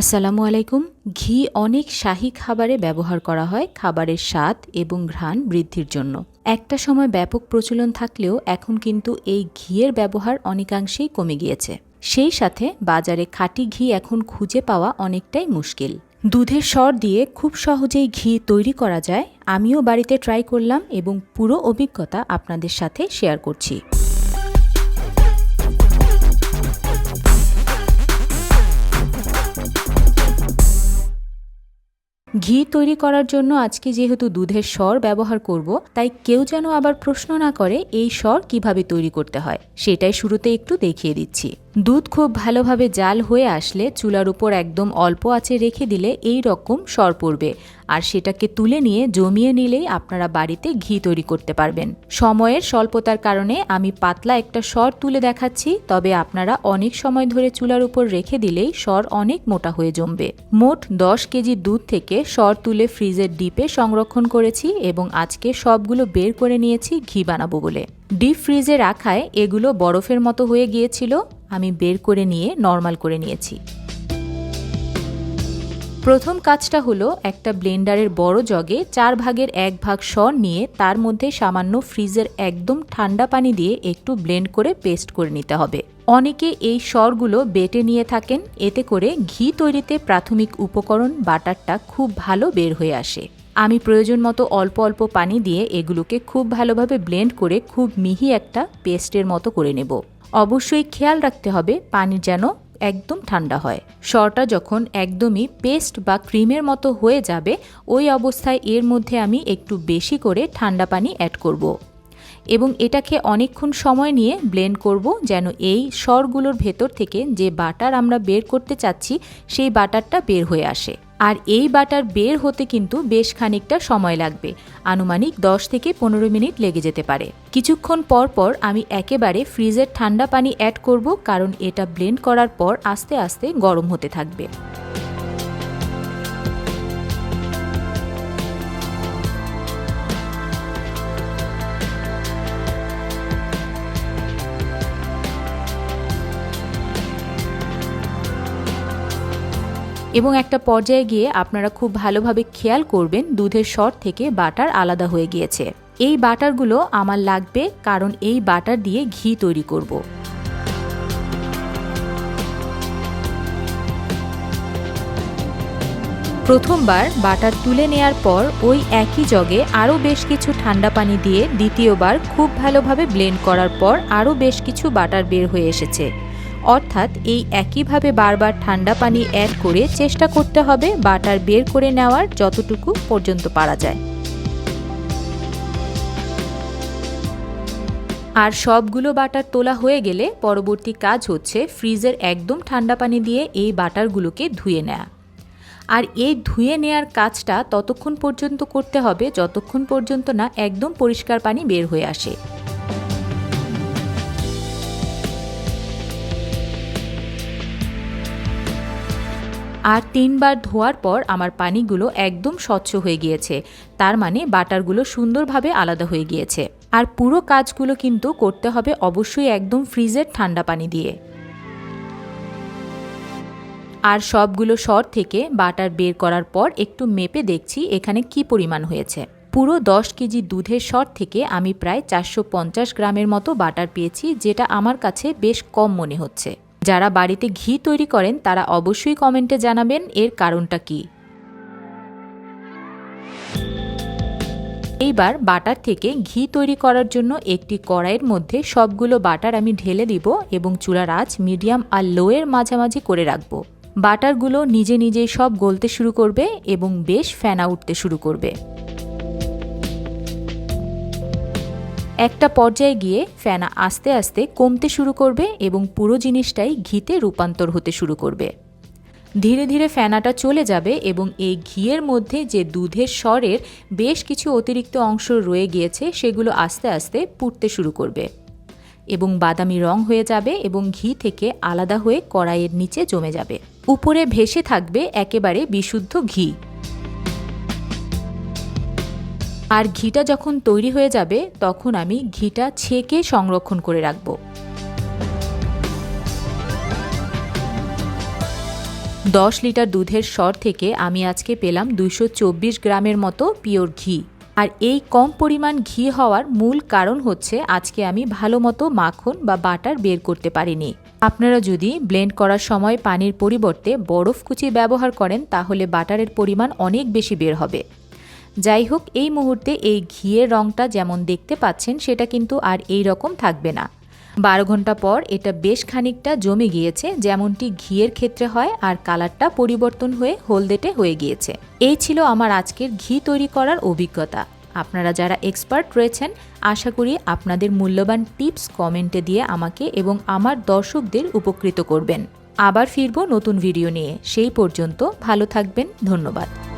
আসসালামু আলাইকুম। ঘি অনেক শাহী খাবারে ব্যবহার করা হয় খাবারের স্বাদ এবং ঘ্রাণ বৃদ্ধির জন্য। একটা সময় ব্যাপক প্রচলন থাকলেও এখন কিন্তু এই ঘিয়ের ব্যবহার অনেকাংশেই কমে গিয়েছে। সেই সাথে বাজারে খাঁটি ঘি এখন খুঁজে পাওয়া অনেকটাই মুশকিল। দুধের স্বর দিয়ে খুব সহজেই ঘি তৈরি করা যায়, আমিও বাড়িতে ট্রাই করলাম এবং পুরো অভিজ্ঞতা আপনাদের সাথে শেয়ার করছি। ঘি তৈরি করার জন্য আজকে যেহেতু দুধের স্বর ব্যবহার করব, তাই কেউ যেন আবার প্রশ্ন না করে এই স্বর কীভাবে তৈরি করতে হয়, সেটাই শুরুতে একটু দেখিয়ে দিচ্ছি। দুধ খুব ভালোভাবে জাল হয়ে আসলে চুলার উপর একদম অল্প আঁচে রেখে দিলে এই রকম সর পড়বে। আর সেটাকে তুলে নিয়ে জমিয়ে নিলেই আপনারা বাড়িতে ঘি তৈরি করতে পারবেন। সময়ের স্বল্পতার কারণে আমি পাতলা একটা সর তুলে দেখাচ্ছি, তবে আপনারা অনেক সময় ধরে চুলার উপর রেখে দিলেই সর অনেক মোটা হয়ে জমবে। মোট দশ কেজি দুধ থেকে সর তুলে ফ্রিজের ডিপে সংরক্ষণ করেছি এবং আজকে সবগুলো বের করে নিয়েছি ঘি বানাবো বলে। ডিপ ফ্রিজে রাখায় এগুলো বরফের মতো হয়ে গিয়েছিল, আমি বের করে নিয়ে নর্মাল করে নিয়েছি। প্রথম কাজটা হলো একটা ব্লেন্ডারের বড় জগে চার ভাগের এক ভাগ সর নিয়ে তার মধ্যে সামান্য ফ্রিজের একদম ঠান্ডা পানি দিয়ে একটু ব্লেন্ড করে পেস্ট করে নিতে হবে। অনেকে এই সরগুলো বেটে নিয়ে থাকেন, এতে করে ঘি তৈরিতে প্রাথমিক উপকরণ বাটারটা খুব ভালো বের হয়ে আসে। আমি প্রয়োজন মতো অল্প অল্প পানি দিয়ে এগুলোকে খুব ভালোভাবে ব্লেন্ড করে খুব মিহি একটা পেস্টের মতো করে নেব অবশ্যই খেয়াল রাখতে হবে পানি যেন একদম ঠান্ডা হয় সরটা যখন একদমই পেস্ট বা ক্রিমের মতো হয়ে যাবে, ওই অবস্থায় এর মধ্যে আমি একটু বেশি করে ঠান্ডা পানি অ্যাড করব। এবং এটাকে অনেকক্ষণ সময় নিয়ে ব্লেন্ড করব যেন এই সরগুলোর ভেতর থেকে যে বাটার আমরা বের করতে চাচ্ছি, সেই বাটারটা বের হয়ে আসে। আর এই বাটার বের হতে কিন্তু বেশ খানিকটা সময় লাগবে। আনুমানিক 10 থেকে পনেরো মিনিট লেগে যেতে পারে। কিছুক্ষণ পর পর আমি একেবারে ফ্রিজের ঠান্ডা পানি অ্যাড করব, কারণ এটা ব্লেন্ড করার পর আস্তে আস্তে গরম হতে থাকবে। এবং একটা পর্যায়ে গিয়ে আপনারা খুব ভালোভাবে খেয়াল করবেন দুধের স্বর থেকে বাটার আলাদা হয়ে গিয়েছে। এই বাটারগুলো আমার লাগবে কারণ এই বাটার দিয়ে ঘি তৈরি করব। প্রথমবার বাটার তুলে নেয়ার পর ওই একই জগে আরও বেশ কিছু ঠান্ডা পানি দিয়ে দ্বিতীয়বার খুব ভালোভাবে ব্লেন্ড করার পর আরও বেশ কিছু বাটার বের হয়ে এসেছে। অর্থাৎ এই একইভাবে বারবার ঠান্ডা পানি অ্যাড করে চেষ্টা করতে হবে বাটার বের করে নেওয়ার যতটুকু পর্যন্ত পারা যায়। আর সবগুলো বাটার তোলা হয়ে গেলে পরবর্তী কাজ হচ্ছে ফ্রিজের একদম ঠান্ডা পানি দিয়ে এই বাটারগুলোকে ধুয়ে নেওয়া আর এই ধুয়ে নেয়ার কাজটা ততক্ষণ পর্যন্ত করতে হবে যতক্ষণ পর্যন্ত না একদম পরিষ্কার পানি বের হয়ে আসে। আর তিনবার ধোয়ার পর আমার পানিগুলো একদম স্বচ্ছ হয়ে গিয়েছে। তার মানে বাটারগুলো সুন্দরভাবে আলাদা হয়ে গিয়েছে। আর পুরো কাজগুলো কিন্তু করতে হবে অবশ্যই একদম ফ্রিজের ঠান্ডা পানি দিয়ে। আর সবগুলো সর থেকে বাটার বের করার পর একটু মেপে দেখছি এখানে কি পরিমাণ হয়েছে। পুরো দশ কেজি দুধের সর থেকে আমি প্রায় চারশো পঞ্চাশ গ্রামের মতো বাটার পেয়েছি, যেটা আমার কাছে বেশ কম মনে হচ্ছে। যারা বাড়িতে ঘি তৈরি করেন, তারা অবশ্যই কমেন্টে জানাবেন এর কারণটা কি। এইবার বাটার থেকে ঘি তৈরি করার জন্য একটি কড়াইয়ের মধ্যে সবগুলো বাটার আমি ঢেলে দিব এবং চুলার আঁচ মিডিয়াম আর লোয়ের মাঝামাঝি করে রাখব। বাটারগুলো নিজে নিজেই সব গলতে শুরু করবে এবং বেশ ফেনা উঠতে শুরু করবে। একটা পর্যায়ে গিয়ে ফেনা আস্তে আস্তে কমতে শুরু করবে এবং পুরো জিনিসটাই ঘিতে রূপান্তর হতে শুরু করবে। ধীরে ধীরে ফেনাটা চলে যাবে এবং এই ঘিয়ের মধ্যে যে দুধের স্বরের বেশ কিছু অতিরিক্ত অংশ রয়ে গিয়েছে, সেগুলো আস্তে আস্তে পুড়তে শুরু করবে এবং বাদামি রং হয়ে যাবে এবং ঘি থেকে আলাদা হয়ে কড়াইয়ের নিচে জমে যাবে। উপরে ভেসে থাকবে একেবারে বিশুদ্ধ ঘি। আর ঘিটা যখন তৈরি হয়ে যাবে, তখন আমি ঘিটা ছেঁকে সংরক্ষণ করে রাখব। দশ লিটার দুধের স্বর থেকে আমি আজকে পেলাম চব্বিশ গ্রামের মতো পিওর ঘি। আর এই কম পরিমাণ ঘি হওয়ার মূল কারণ হচ্ছে আজকে আমি ভালো মতো মাখন বা বাটার বের করতে পারিনি। আপনারা যদি ব্লেন্ড করার সময় পানির পরিবর্তে বরফ কুচি ব্যবহার করেন, তাহলে বাটারের পরিমাণ অনেক বেশি বের হবে। যাই হোক, এই মুহূর্তে এই ঘিয়ের রঙটা যেমন দেখতে পাচ্ছেন, সেটা কিন্তু আর এই রকম থাকবে না। বারো ঘণ্টা পর এটা বেশ খানিকটা জমে গিয়েছে, যেমনটি ঘিয়ের ক্ষেত্রে হয় আর কালারটা পরিবর্তন হয়ে হলদেটে হয়ে গিয়েছে। এই ছিল আমার আজকের ঘি তৈরি করার অভিজ্ঞতা। আপনারা যারা এক্সপার্ট রয়েছেন, আশা করি আপনাদের মূল্যবান টিপস কমেন্টে দিয়ে আমাকে এবং আমার দর্শকদের উপকৃত করবেন। আবার ফিরবো নতুন ভিডিও নিয়ে। সেই পর্যন্ত ভালো থাকবেন, ধন্যবাদ।